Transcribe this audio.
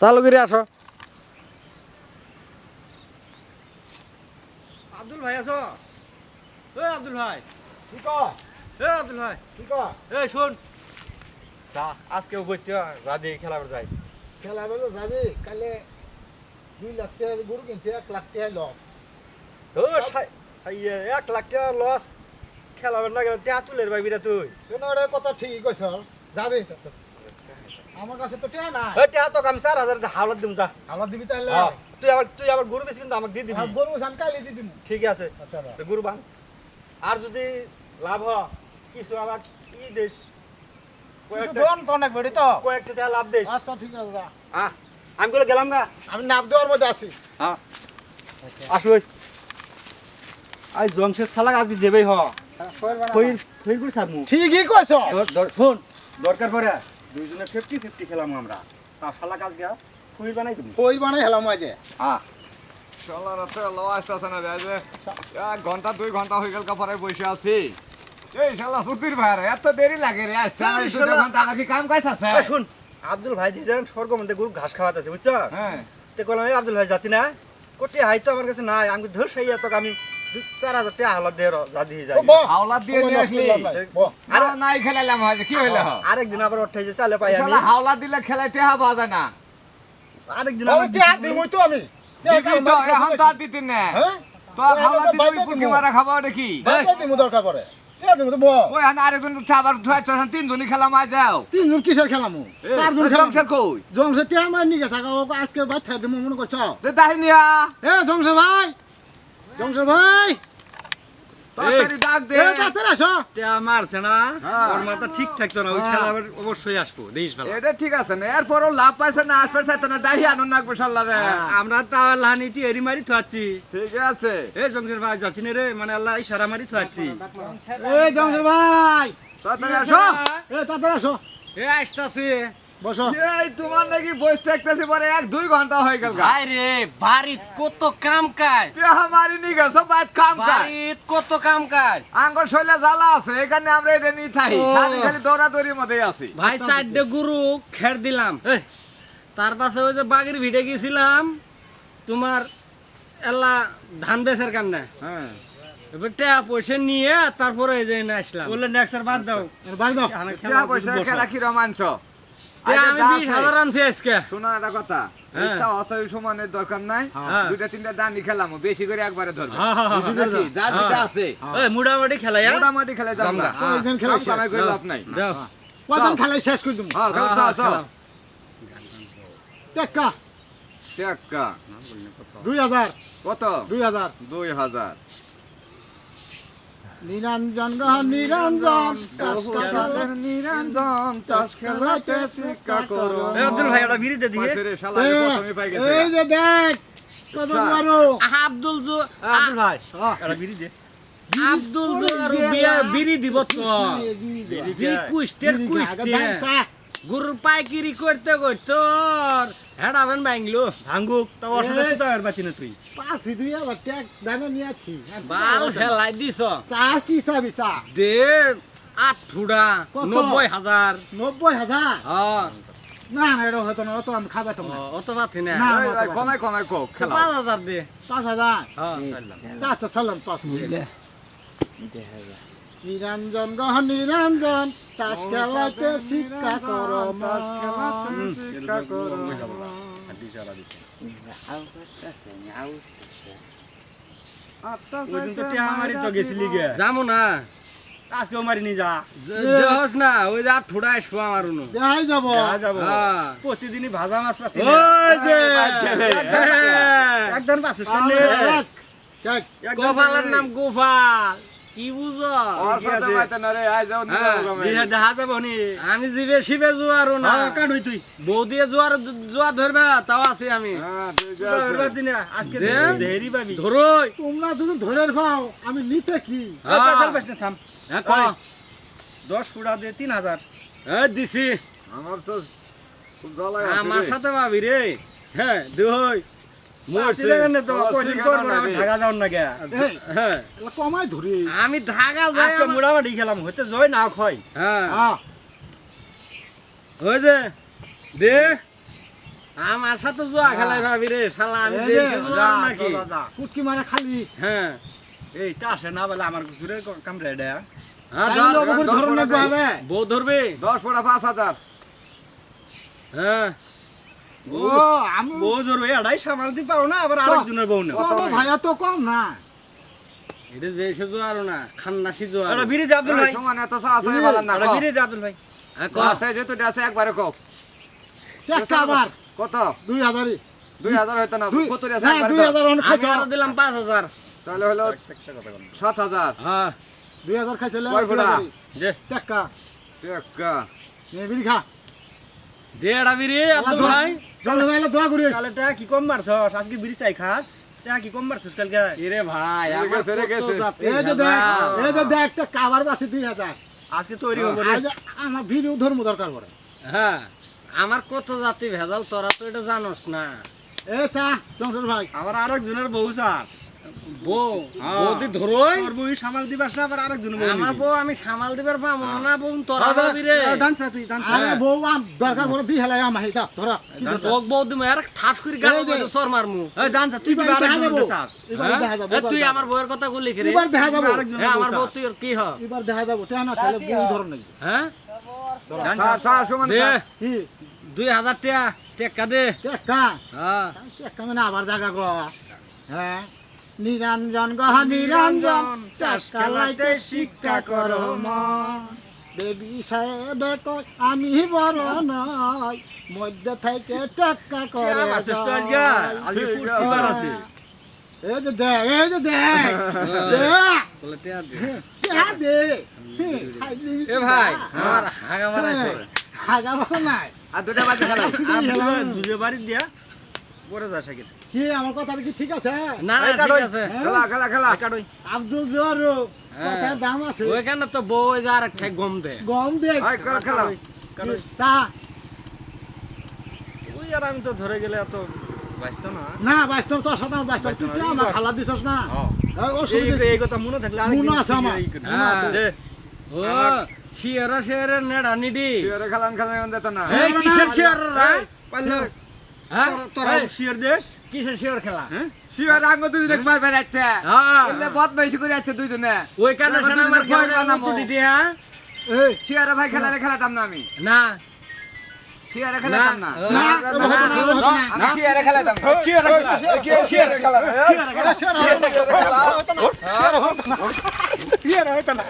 চালু করে আসো। আব্দুল ভাই আছো? এ আব্দুল ভাই। কি কয় এ আব্দুল ভাই। কি কয় এ শোন। যা আজকেও বলছি যা দিয়ে খেলা যাই। খেলা বেলা যাবি কালে দুই লাখ টাকা গরু কিনছে এক লাখ টাকা লস ও ইয়ে, এক লাখ টাকা লস খেলাবেন না গেলে টেয়া তুলের ভাই বিরা তুই। কথা ঠিকই কইছ যাবি আমার কাছে তো টাকা নাই। এ টেয়া তো আমি চার হাজার হাওলাত দিম যা। দিবি তাহলে তুই আবার তুই আবার গরু বেশি কিন্তু আমাকে দিয়ে দিবি। আর গরু সান কালি দি দিমু। ঠিক আছে। আচ্ছা তো গরু বান। আর যদি লাভ হয় কিছু আবার ই দেশ আচ্ছা আমি গেলাম না আমি নাপ দেওয়ার মধ্যে আছি। হ্যাঁ আই জংশের আজকে হ। ঠিকই কইছ। শোন দরকার পড়ে। দুইজনে ফিফটি ফিফটি খেলাম আমরা। তা শালাক আজকে ফুল বানাই দিবি কই বানাই হেলাম আজে? হ্যাঁ চলার রাতে আসতেছে না বেজে এক ঘণ্টা দুই ঘণ্টা হয়ে গেল কাপড়ে বসে আছি। এই শালা সুতির ভাই রে, এত দেরি লাগে রে আসতে কি কাম কাজ আছে শুন আব্দুল ভাই দিয়েছেন স্বর্গ মধ্যে গরু ঘাস খাওয়াতেছে বুঝছ? হ্যাঁ। তে কলাম আব্দুল ভাই জাতি না? কোটি হাই তো আমার কাছে নাই আমি ধর সাইয়া তোকে আমি চার হাজার টাকা হাওলাত দিয়ে যা দিয়ে যাই। হাওলা দিয়ে নিয়ে আসলি? আরে আরে নাই খেলাইলাম কি হইল আরেকদিন আবার উঠাইছে চালে পাই আমি হাওলা দিলে খেলাইতে হবে যায় না আরেকদিন আমি। আমার টাকা তো আমি এখন তো আর দিতি না। হ্যাঁ? তো হাওলা দিলে বাইকে মারা খাব দেখি বাচ্চা দিমু দরকার পড়ে। টাকা দিমু তো ব। ওই হান আরেকজন আবার ধুয়াইছ তিনজনই খেলা মাই যাও। তিনজন কিসের খেলামু চারজন খেলাম। জংশের কই? জংসে টিয়া মার নিয়ে গেছে আজকে বাচ্চা দিমু মনে করছ? দে দাহিনিয়া এ জংসে ভাই। জংসে ভাই। তাড়াতাড়ি ডাক দে। তাড়াতাড়ি আসো। টেয়া মারছে না? হ্যাঁ। ওর মাথা ঠিক থাকতো না ওই হ্যাঁ। খেলা আবার অবশ্যই আসব এটা ঠিক আছে না এরপরও লাভ পাইছে না আসবে চাইতো না দাহি আনন্দ নাকবে সাল্লা রে। আমরা টাওয়ার লাহানিটি এরি মারি থাচ্ছি ঠিক আছে। এ জংশের ভাই যাচ্ছি রে মানে আল্লাহ ইশারা মারি থাচ্ছি এ ভাই। তাড়াতাড়ি আসো। এ তাড়াতাড়ি আসো। এ আসতাছি। বসো। এই তোমার নাকি বসে থাকতেছি পরে এক দুই ঘণ্টা হয়ে গেল গা। ভাই কত কাম কাজ? সে আমারই নি গেছো বাইত কাম কাজ। বাড়িত কত কাম কাজ? আঙ্গর শৈলে জ্বালা আছে এখানে আমরা এটা নিয়ে থাকি ও। খালি দৌড়াদৌড়ির মধ্যে আছি। ভাই চারটে গরু খের দিলাম। তার পাশে ওই যে বাগির ভিটে গেছিলাম। তোমার এলা ধান বেচার কান্না। হ্যাঁ। এবার পয়সা নিয়ে তারপরে এই যে আসলাম। বললে নেক্সট বাদ দাও। এর বাড়ি দাও। খেলা পয়সা। খেলা কি রোমাঞ্চ আমি বিশ আজকে। শোনো একটা কথা। ইচ্ছা অসাই সমানের দরকার নাই। হ্যাঁ। দুইটা তিনটা দানি খেলাম বেশি করে একবারে ধরবে। নাকি? যা দুইটা। আছে। মোটামুটি খেলা? মোটামুটি খেলে যাব না। কয়েকদিন খেলে কাম কামাই করে লাভ নাই। দাও। খেলাই শেষ করে দিমু হ্যাঁ হ্যাঁ, খেলা। চাও খেলাও। টেক্কা। দুই হাজার। কত? দুই হাজার। দুই হাজার। নিরঞ্জন গ্রহ নিরঞ্জন কাশালে নিরঞ্জন তাস খেলাতে শিক্ষা করো। এই আব্দুল ভাই ওটা বিড়ি দে দিয়ে এই যে দেখ কত মারো। আব্দুল জো আব্দুল ভাই এটা বিড়ি দে আব্দুল জো আর বিয়া বিরি দিব তো যে কুষ্টের। কুষ্টে গরুর পাইকিরি করতে করতে হেডাবেন ব্যাংলো ভাঙ্গুক তাও অসুবিধা সুতা আর বাতি না তুই। পাঁচি দুই হাজার টেক দামে নিয়ে যাচ্ছি বাল ফেলাই দিছ চা কি চাবি চা? দে আট কত? নব্বই হাজার। নব্বই হাজার? হ্যাঁ না না এটা হয়তো না অত আমি খাবে তো ও, অত পাচ্ছি না। কমাই কমাই কোক পাঁচ হাজার দে। পাঁচ হাজার? হ্যাঁ আচ্ছা সালাম পাঁচ। নিরঞ্জন গহ নিরঞ্জন তাস খেলাতে শিক্ষা করো তাস খেলাতে শিক্ষা করো যাব না আজকেও মারি যা দেহস না ওই যে আট আসব আমার উনো দেখাই যাব যা হ্যাঁ প্রতিদিনই ভাজা মাছ পাতি ওই যে। হ্যাঁ। একদম গোপালের নাম গোপাল কি বুঝো হ্যাঁ। দেখা যাব নি। আমি জিবে শিবে জোয়ারও না। হ্যাঁ, কাট তুই। বউ দিয়ে জোয়ার জোয়া ধরবে তাও আছি আমি। হ্যাঁ, আজকে দেরি পাবি। ধরোই। তোমরা যদি ধরে পাও আমি নিতে কি? থাম। হ্যাঁ দশ ফুটা দে তিন হাজার। এই দিছি। আমার তো সাথে ভাবি রে। হ্যাঁ দুই হ্যাঁ আমি ঢাকা যাই আজকে খেলাম হইতে জয় না খয় হ্যাঁ। হ্যাঁ দে। আমার সাথে জুয়া খেলাই ভাবি রে শালা আমি এই যে যে, এসে জুয়া যা, নাকি? যা, যা। মারা খালি। হ্যাঁ। আসে না বলে আমার কুসুরে কামড়ে হ্যাঁ বউ ধরবে? দশ ফোটা পাঁচ হাজার। হ্যাঁ। ও আমি বউ ধরবে এটাই সামাল দি পাও না আবার আরেকজনের বউ না তো ভাইয়া তো কম না। এটা যে এসে আর না খান্নাসি জুয়া এটা বিড়ি আব্দুল ভাই। সমান এত চা আছে ভালো না এটা আব্দুল ভাই। আছে একবারে টাকা কত? না কত আছে একবারে খাইছ। আরও দিলাম তাহলে হলো হাজার। হ্যাঁ। দুই হাজার খাইছিল কয় ফোঁটা? দে। টাকা টেক্কা। নে বিড়ি খা। দেড়া বিরি আব্দুল ভাই। জল ভাই দোয়া করিস। কি কম মারছস? আজকে বিড়ি চাই খাস। টা কি কম মারছস কালকে? এরে ভাই আমার গেছে, কত জাতি এই যে দেখ ভেজাল। এই যে দেখ একটা কাবার বাসে দুই হাজার। আজকে তৈরি হব আমার ভিডিও ধর্ম দরকার পড়ে। হ্যাঁ আমার কত জাতি ভেজাল তোরা তো এটা জানোস না। এ চা চংসর ভাই। আমার আরেকজনের বউ চাস। বউ হ্যাঁ। বৌদি ধরোই? তোর বউ সামাল দিবাস না আবার বউ আমার বউ আমি সামাল দিবার পাবো না বউ তোরা দাদা রে। দানছা তুই দানছা আরে বউ আম দরকার পড়ে দি হেলাই আম হাইতা তোরা কি বউ দিমু আর ঠাস করে গাল সর মারমু। দানছা তুই কি। চাস। এ, তুই আমার বউয়ের কথা বললি কি এবার দেখা যাব। আরেকজনের আমার বউ তুই কি হ? এবার দেখা যাব টেয়া না তাহলে বউ ধরন নাই হ্যাঁ? দানছা চা চা সমান কি? দুই হাজার টাকা টেক্কা দে। টেকা হ্যাঁ। টেকা মানে আবার জায়গা গো। হ্যাঁ? নিরঞ্জন গহ নিরঞ্জন টেকা লাইতে শিক্ষা করো মন বেবি সাহেব কয় আমি বড় নয় মধ্যে থেকে টেক্কা করে এই যে দেখ এই যে দেখ দে। দে। এ ভাই আমার হাগা মারাইছে হাগা ভালো নাই। আর দুটা বাজে খেলা। দুজে বাড়ি দিয়া পরে যাস আগে কি আমার কথাটা কি ঠিক আছে? না না এই ঠিক কাটোই। আছে। হ্যাঁ? খেলা খেলা খেলা। কাটই। আব্দুল জোয়ারু হ্যাঁ। কথার দাম আছে। ওইখানে তো বউ ওই যে আর একটা গম দে। গম দেখ আয় খেলা খেলা। তা। ওই আর আমি তো ধরে গেলে এত ব্যস্ত না? না বাস্তব তোর সাথে আমার তুই তো আমার খালা দিছস না। এই কথা মনে থাকলে মনে আছে আমার। দে। ও শিয়ারা শিয়ারা নেড়া নিডি। খেলান খেলান যেত না। এই কিসের শিয়ার রা? পারলে হ্যাঁ তোরা শিয়ার দেশ কিসের শিয়ার খেলা শিওরে আঙ্গ দুই দিন মার বেড়াচ্ছে হ্যাঁ বললে বদ বেশি করে আছে দুই দিনে ওই কারণে আমার দুদিনের ভয় খেলা বানাবো। মতো দিদি হ্যাঁ এই ভাই খেলালে খেলাতাম না আমি না শিওরে খেলাতাম না। আমি শিওরে খেলাতাম শিয়ার শিওরে খেলা এ, শের হতো না। শের হতো না।